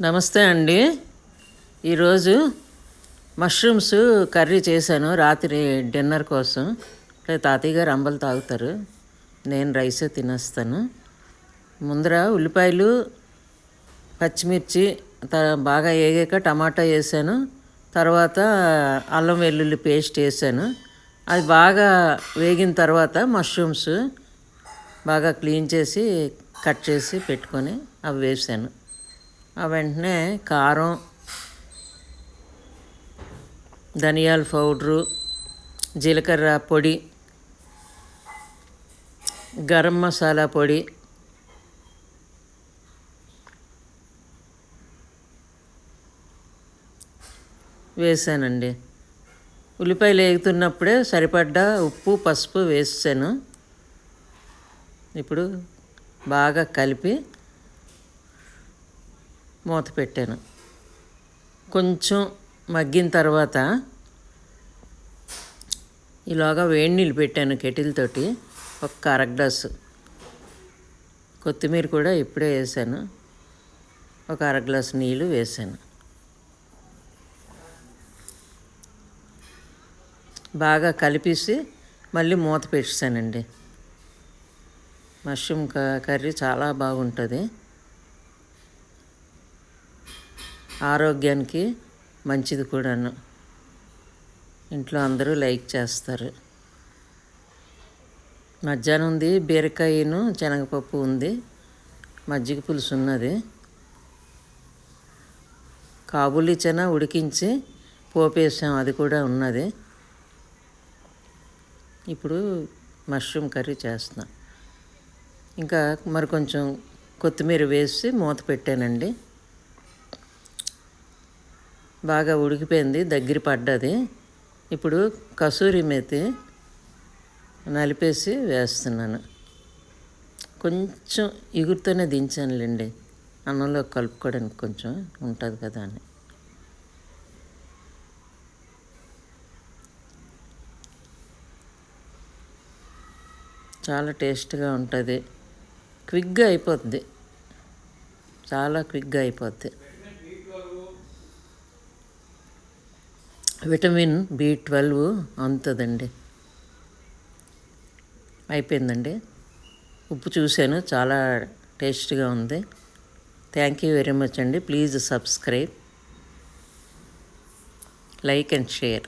నమస్తే అండి. ఈరోజు మష్రూమ్స్ కర్రీ చేశాను రాత్రి డిన్నర్ కోసం. అంటే తాతయ్య గారు అంబలు తాగుతారు. నేను రైస్ తినేస్తాను. ముందర ఉల్లిపాయలు పచ్చిమిర్చి త బాగా వేగాక టమాటా వేసాను. తర్వాత అల్లం వెల్లుల్లి పేస్ట్ వేసాను. అది బాగా వేగిన తర్వాత మష్రూమ్స్ బాగా క్లీన్ చేసి కట్ చేసి పెట్టుకొని అవి వేసాను. వెంటనే కారం ధనియాల పౌడరు జీలకర్ర పొడి గరం మసాలా పొడి వేసానండి. ఉల్లిపాయలు వేగుతున్నప్పుడే సరిపడ్డ ఉప్పు పసుపు వేసాను. ఇప్పుడు బాగా కలిపి మూత పెట్టాను. కొంచెం మగ్గిన తర్వాత ఇలాగా వేడి నీళ్ళు పెట్టాను కెటిల్తోటి ఒక అర గ్లాసు. కొత్తిమీర కూడా ఇప్పుడే వేసాను. ఒక అర గ్లాసు నీళ్ళు వేసాను. బాగా కలిపేసి మళ్ళీ మూత పెట్టానండి మష్రూమ్ క- కర్రీ చాలా బాగుంటుంది. ఆరోగ్యానికి మంచిది కూడాను. ఇంట్లో అందరూ లైక్ చేస్తారు. మధ్యాహ్నం ఉంది బీరకాయను శనగపప్పు ఉంది మజ్జిగ పులుసు ఉన్నది. కాబులి చెన ఉడికించి పోపేసాం అది కూడా ఉన్నది. ఇప్పుడు మష్రూమ్ కర్రీ చేస్తున్నాం. ఇంకా మరి కొంచెం కొత్తిమీర వేసి మూత పెట్టానండి. బాగా ఉడికిపోయింది దగ్గర పడ్డది. ఇప్పుడు కసూరి మెతి నలిపేసి వేస్తున్నాను. కొంచెం ఇగురుతోనే దించానులేండి. అన్నంలో కలుపుకోవడానికి కొంచెం ఉంటుంది కదా అని. చాలా టేస్ట్గా ఉంటుంది. క్విక్గా అయిపోద్ది. చాలా క్విక్గా అయిపోద్ది. విటమిన్ బి ట్వెల్వ్ అందుతుందండి అయిపోయిందండి. ఉప్పు చూశాను చాలా టేస్ట్గా ఉంది. థ్యాంక్ యూ వెరీ మచ్ అండి. Please subscribe like and share